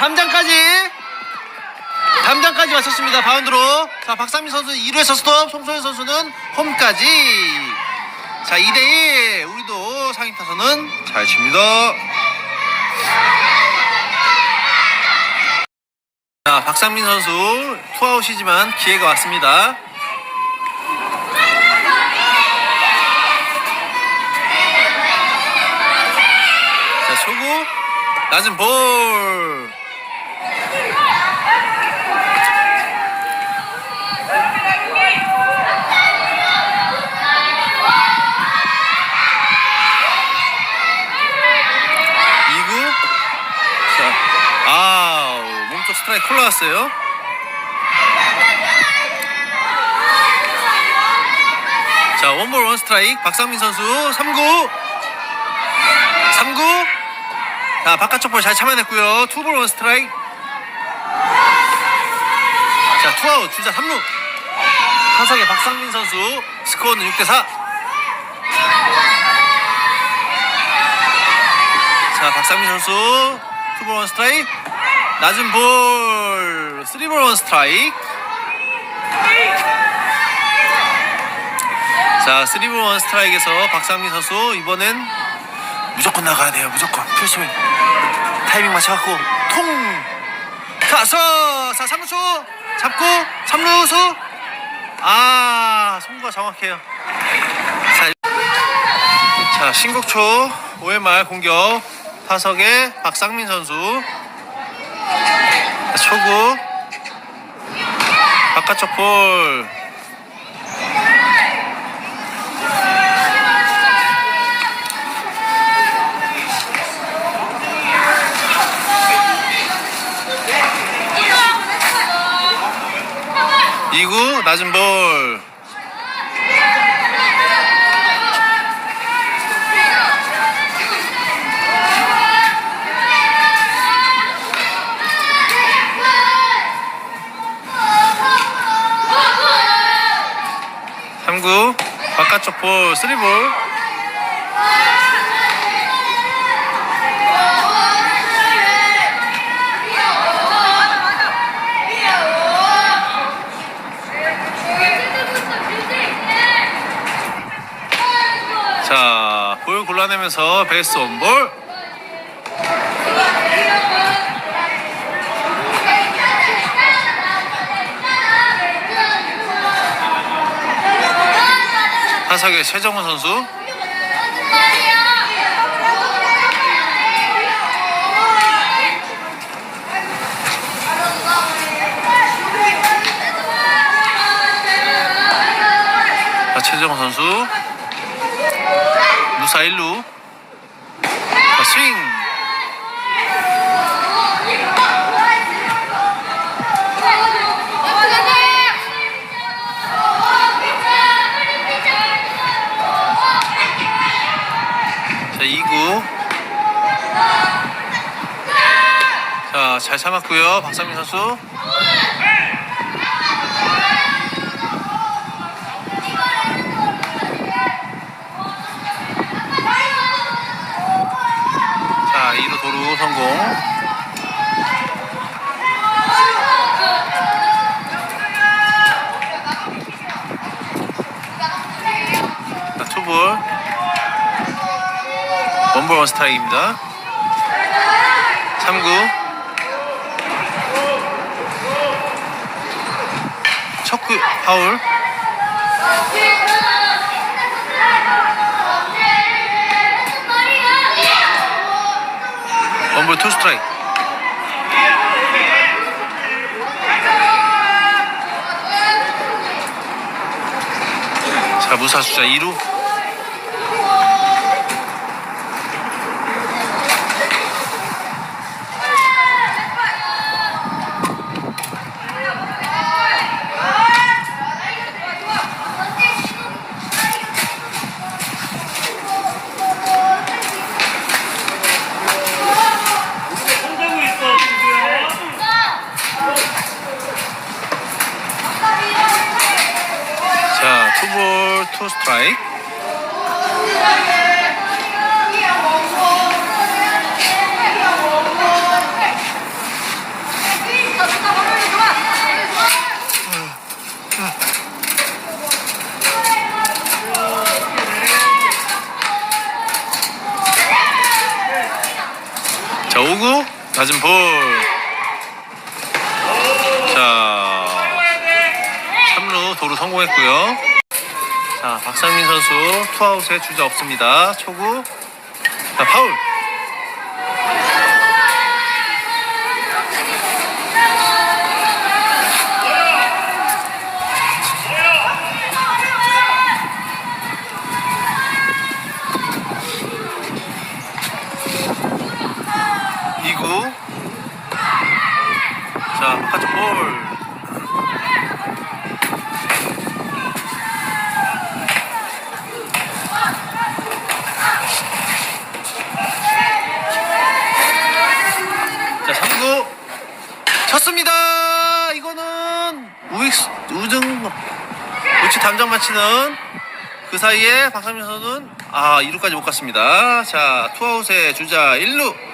담장까지 담장까지 맞췄습니다. 바운드로. 자, 박상민 선수 2루에서 스톱, 송소연 선수는 홈까지. 자, 2대1. 우리도 상위 타선은 잘 칩니다. 자, 박상민 선수 투아웃이지만 기회가 왔습니다. 자, 초구 낮은 볼. 이구 자, 아우, 스트라이크 올라왔어요. 자, 원볼 원 스트라이크. 박상민 선수 3구. 3구. 자, 바깥쪽 볼 잘 참아냈고요. 투볼 원 스트라이크. 자, 투아웃. 주자 3루. 타석의 박상민 선수 스코어는 6대 4. 자, 박상민 선수 투볼 원 스트라이크. 낮은 볼. 쓰리볼 원 스트라이크. 자, 쓰리볼 원 스트라이크에서 박상민 선수 이번엔 무조건 나가야 돼요. 무조건 필수인 타이밍 맞춰갖고 통 가서 자 3루수 잡고 3루수 아 송구가 정확해요. 자, 자 신곡초 5회 말 공격 타석의 박상민 선수 자, 초구 바깥쪽 볼 이구 낮은 볼. 삼구 바깥쪽 볼, 쓰리 볼. 자, 볼 골라내면서 베이스 원볼. 타석의 최정훈 선수. 자, 최정훈 선수. 무사 1루. 자, 스윙. 자, 2구. 자, 잘 참았고요. 박상민 선수. 원볼 원 스트라이크입니다. 3구. 첫구 파울. 원볼 투 스트라이크. 자, 무사 숫자 2루. 투볼 투 스트라이크. 자 오구 낮은 볼자 3루 도로 성공했고요. 자, 박상민 선수 투아웃에 주자 없습니다. 초구. 자, 파울. 이구 자, 바깥쪽 볼. 자, 3구. 쳤습니다. 이거는 우익수, 우등, 우측 담장 맞히는 그 사이에 박상민 선수는 아, 2루까지 못 갔습니다. 자, 투아웃에 주자 1루.